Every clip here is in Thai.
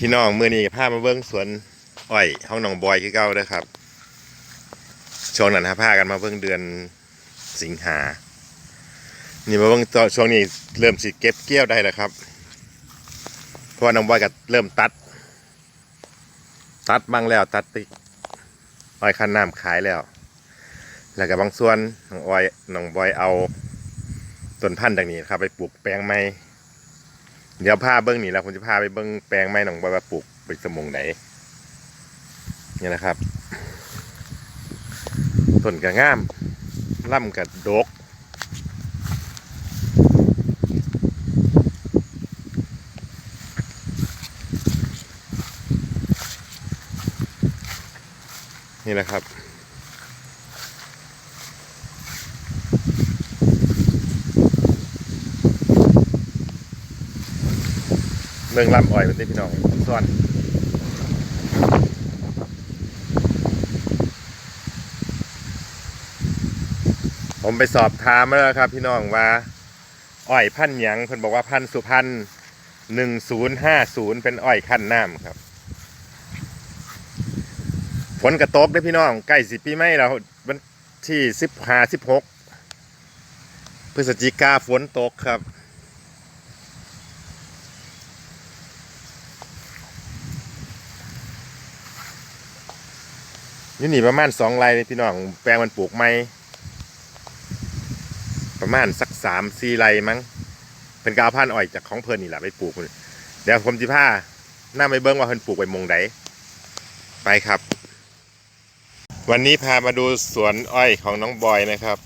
พี่น้องมือนี้พามาเบิ้งสวนอ้อยห้องหนองบอยคือเก่าด้อครับช่วงนั้นฮะพากันมาเบิ้งเดือนสิงหา นี่มาเบิ้งตอนช่วงนี้เริ่มสิเก็บเกี่ยวได้แล้วครับ เพราะว่าน้องบอยก็เริ่มตัด ตัดบ้างแล้วตัดติอ้อยคันน้ำขายแล้ว แล้วก็บางส่วนน้องอ้อยหนองบอยเอาต้นพันธุ์ดังนี้ครับ ไปปลูกแปลงใหม่ เดี๋ยวพาเบิ้งนี่แล้วผมจะพาไปเบิ้งแปลงไม้หนองบอยว่าปลูกไปสมงไหนนี่นะครับต้นกระง่ามล่ำกระดกนี่แหละครับ เรื่งลำอ้อยเป็นที่พี่น้องส่วนผมไปสอบถามมาแล้วครับ พี่น้องว่าอ้อยพันหยังเพิ่นบอกว่าพันสุพรรณหนึ่งศูนย์ห้าศูนย์เป็นอ้อยขั้นน้ำครับฝนกระตกได้พี่น้องใกล้สิปีใหม่แล้ววันที่สิบห้าสิบหกพฤศจิกาฝนตกครับ นี่นี่ประมาณสองไร่พี่น้องแปลงมันปลูกไม้ประมาณสักสามสี่ไร่มั้ง เป็นกาวพันอ้อยจากของเพิ่นนี่แหละไปปลูกเดี๋ยวผมจะพาหน้าไปเบิ้งว่าเพิ่นปลูกไปมงไดไปครับ วันนี้พามาดูสวนอ้อยของน้องบอยนะครับ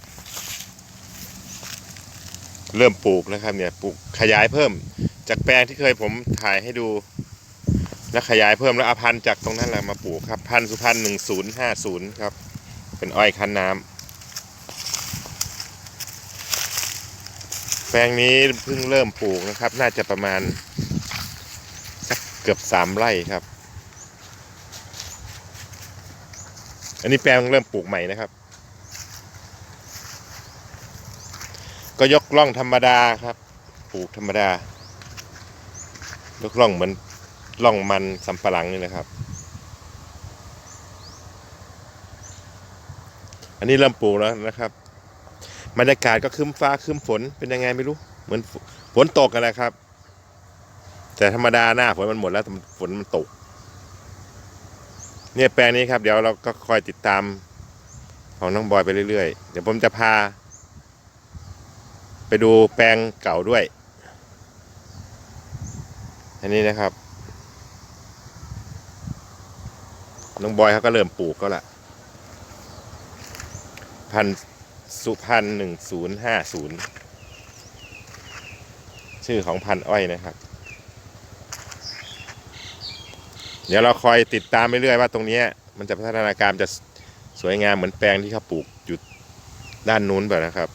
เริ่มปลูกนะครับเนี่ยปลูกขยายเพิ่ม จากแปลงที่เคยผมถ่ายให้ดู แล้วขยายเพิ่มแล้วอาพันจากตรงนั้นแหละมาปลูกครับพันสุพรรณหนึ่งศูนย์ห้าศูนย์ครับ เป็นอ้อยคั้นน้ำแปลงนี้เพิ่งเริ่มปลูกนะครับ น่าจะประมาณสักเกือบสามไร่ครับ อันนี้แปลงเริ่มปลูกใหม่นะครับ ก็ยกล่องธรรมดาครับ ปลูกธรรมดายกล่องเหมือน ล่องมันสำปะหลังนี่นะครับ อันนี้เริ่มปลูกแล้วนะครับบรรยากาศก็ครึ้มฟ้าครึ้มฝนเป็นยังไงไม่รู้ เหมือนฝนตกกันนะครับ แต่ธรรมดาหน้าฝนมันหมดแล้วฝนมันตก เนี่ยแปลงนี้ครับ เดี๋ยวเราก็คอยติดตามของน้องบอยไปเรื่อยๆ เดี๋ยวผมจะพา ไปดูแปลงเก่าด้วย อันนี้นะครับ น้องบอยเขาก็เริ่มปลูกก็ละพันสุพรรณหนึ่งศูนย์ห้าศูนย์ชื่อของพันอ้อยนะครับ เดี๋ยวเราคอยติดตามไปเรื่อยว่าตรงนี้มันจะพัฒนาการจะสวยงามเหมือนแปลงที่เขาปลูกอยู่ด้านนู้นแบบนะครับ